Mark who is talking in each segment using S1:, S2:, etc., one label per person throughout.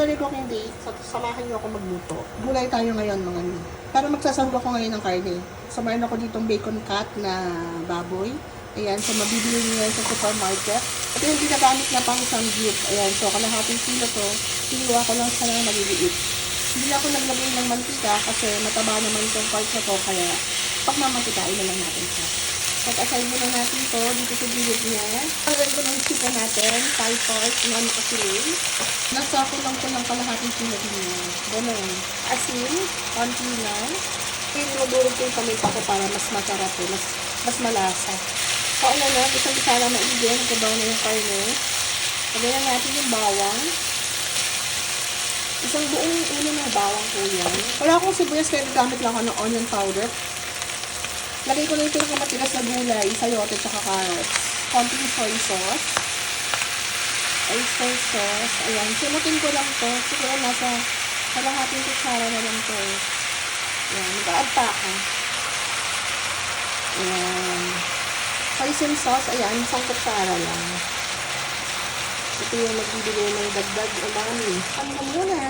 S1: another cooking day, so, samahan niyo ako magluto. Gulay tayo ngayon mga ni. Pero magsasahog ako ngayon ng karne. Mayroon ako ditong bacon cut na baboy. Ayan, so mabibili niyo yan sa supermarket. Ito yung ginagamit na pang samgyup. Ayan, so kalahating kilo to. Hiniwa ko lang siya ng maliliit. Hindi ako naglagay ng mantika kasi mataba naman tong part na to. Kaya pag mamantikain na lang natin siya. Aside muna natin to dito sa gilid niya. Pagawin ko ng chicken natin, 5 parts na nakasiling. Nasa ko lang ko ng kalahating din niya. Ganun. Asin, konti lang. Pinudurog ko yung paminta ko para mas masarap eh, mas, mas malasa. So ano na, isang isa lang maigin, kabaw na yung karne. Lagyan natin yung bawang. Isang buong ulo ng bawang po yan. Wala akong sibuyas kaya gamit lang ako ng onion powder. Lagay ko na yung pinakamatigas na gulay, sayote at carrots. Konting soy sauce. Oyster sauce. Ayan, simutin ko lang to. Siguro nasa kalahating kutsara na lang to. Ayan, nag-add pa ako. Ayan. Hoisin sauce, ayan, isang kutsara lang. Ito yung magbibigay ng dagdag umami. Ano na muna?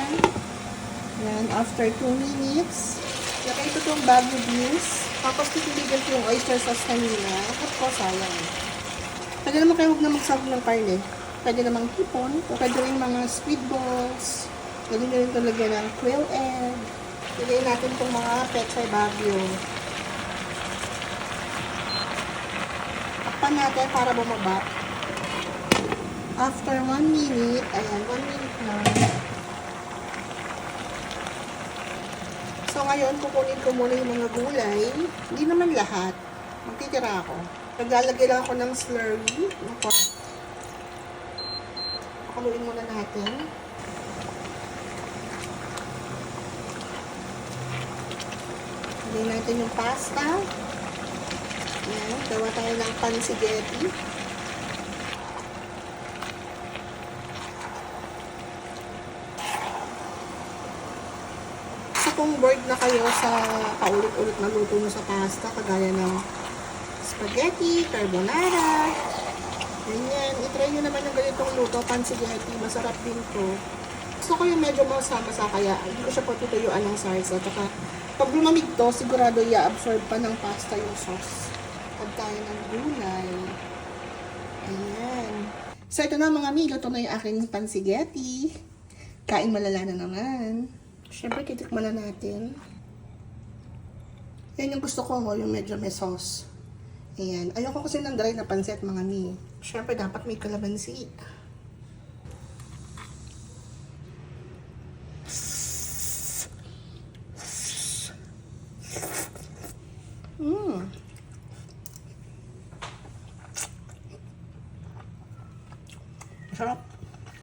S1: Ayan, after 2 minutes, ko itong bagu beans. Tapos titiligan ko yung oyster sauce kanina. At ko, sayang. Pwede naman kayo huwag na magsahog ng karne. Pwede namang hipon. O pwede rin mga squid balls. Pwede nyo rin talaga ng quail egg. Piliin natin itong mga pechay bagyo. Takpan natin para bumaba. After 1 minute, ayan, 1 minute na. So ngayon, kukunin ko muna yung mga gulay. Hindi naman lahat. Magtitira ako. Naglalagay lang ako ng slurry. Ako. Pakaluin muna natin. Lagay natin yung pasta. Ayan, gawa tayo ng pansigeti. Kung bored na kayo sa paulit-ulit na luto nyo sa pasta, kagaya ng spaghetti, carbonara, ganyan. I-try nyo naman yung ganitong luto, pansigeti, masarap din to. Gusto ko yung medyo masama-sa kaya hindi ko siya patutuyuan ng sarsa. Tsaka pag lumamig to, sigurado i-absorb pa ng pasta yung sauce. Pag tayo ng gulay. Ayan. So ito na mga mi, luto na yung aking pansigeti. Kain malala na naman. Siyempre, titikman na natin. Yan yung gusto ko, oh, yung medyo may sauce. Ayan. Ayoko kasi ng dry na pansit, mga mi. Siyempre, dapat may kalamansi. Mmm. Masarap.